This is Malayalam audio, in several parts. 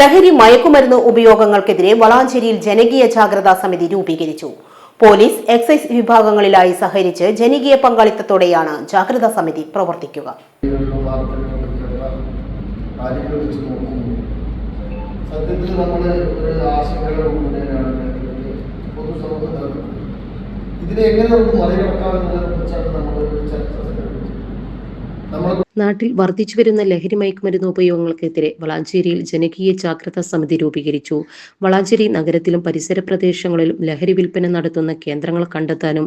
ലഹരി മയക്കുമരുന്ന് ഉപയോഗങ്ങൾക്കെതിരെ വളാഞ്ചേരിയിൽ ജനകീയ ജാഗ്രതാ സമിതി രൂപീകരിച്ചു. പോലീസ് എക്സൈസ് വിഭാഗങ്ങളിലായി സഹകരിച്ച് ജനകീയ പങ്കാളിത്തത്തോടെയാണ് ജാഗ്രതാ സമിതി പ്രവർത്തിക്കുക. ഒരു ഇതിനെ എങ്ങനെ നമുക്ക് കുറിച്ചാണ് നമ്മൾ ചർച്ച നമ്മൾ നാട്ടിൽ വർദ്ധിച്ചുവരുന്ന ലഹരി മയക്കുമരുന്ന് ഉപയോഗങ്ങൾക്കെതിരെ വളാഞ്ചേരിയിൽ ജനകീയ ജാഗ്രതാ സമിതി രൂപീകരിച്ചു. വളാഞ്ചേരി നഗരത്തിലും പരിസര പ്രദേശങ്ങളിലും ലഹരി വിൽപ്പന നടത്തുന്ന കേന്ദ്രങ്ങൾ കണ്ടെത്താനും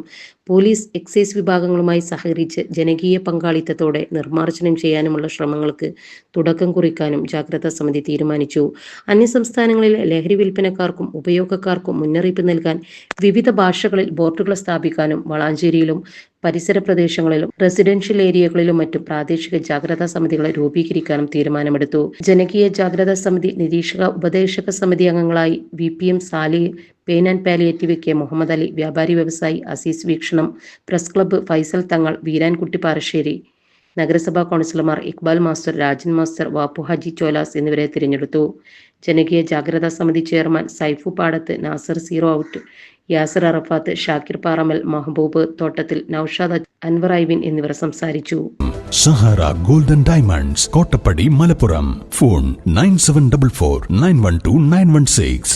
പോലീസ് എക്സൈസ് വിഭാഗങ്ങളുമായി സഹകരിച്ച് ജനകീയ പങ്കാളിത്തത്തോടെ നിർമ്മാർജനം ചെയ്യാനുമുള്ള ശ്രമങ്ങൾക്ക് തുടക്കം കുറിക്കാനും ജാഗ്രതാ സമിതി തീരുമാനിച്ചു. അന്യസംസ്ഥാനങ്ങളിലെ ലഹരി വിൽപ്പനക്കാർക്കും ഉപയോഗക്കാർക്കും മുന്നറിയിപ്പ് നൽകാൻ വിവിധ ഭാഷകളിൽ ബോർഡുകൾ സ്ഥാപിക്കാനും വളാഞ്ചേരിയിലും പരിസര പ്രദേശങ്ങളിലും റെസിഡൻഷ്യൽ ഏരിയകളിലും മറ്റും പ്രാദേശിക ജാഗ്രതാ സമിതികളെ രൂപീകരിക്കാനും തീരുമാനമെടുത്തു. ജനകീയ ജാഗ്രതാ സമിതി നിരീക്ഷക ഉപദേശക സമിതി അംഗങ്ങളായി V P M Sali pain and palliative K Muhammad Ali വ്യാപാരി വ്യവസായി അസീസ് വീക്ഷണം പ്രസ് ക്ലബ്ബ് ഫൈസൽ തങ്ങൾ വീരാൻകുട്ടി പാറശ്ശേരി. നഗരസഭാ കൗൺസിലർമാർ ഇക്ബാൽ മാസ്റ്റർ രാജൻ മാസ്റ്റർ വാപ്പു ഹജി ചോലാസ് എന്നിവരെ തിരഞ്ഞെടുത്തു. ജനകീയ ജാഗ്രതാ സമിതി chairman Saifu Padath Nasar zero out Yasar അറഫാത്ത് Shakir Paramal Mahbub Thottathil Naushad Anwar Ivin എന്നിവർ സംസാരിച്ചു. Sahara golden diamonds Kottappadi Malappuram. Phone nine seven double four nine one two nine one six.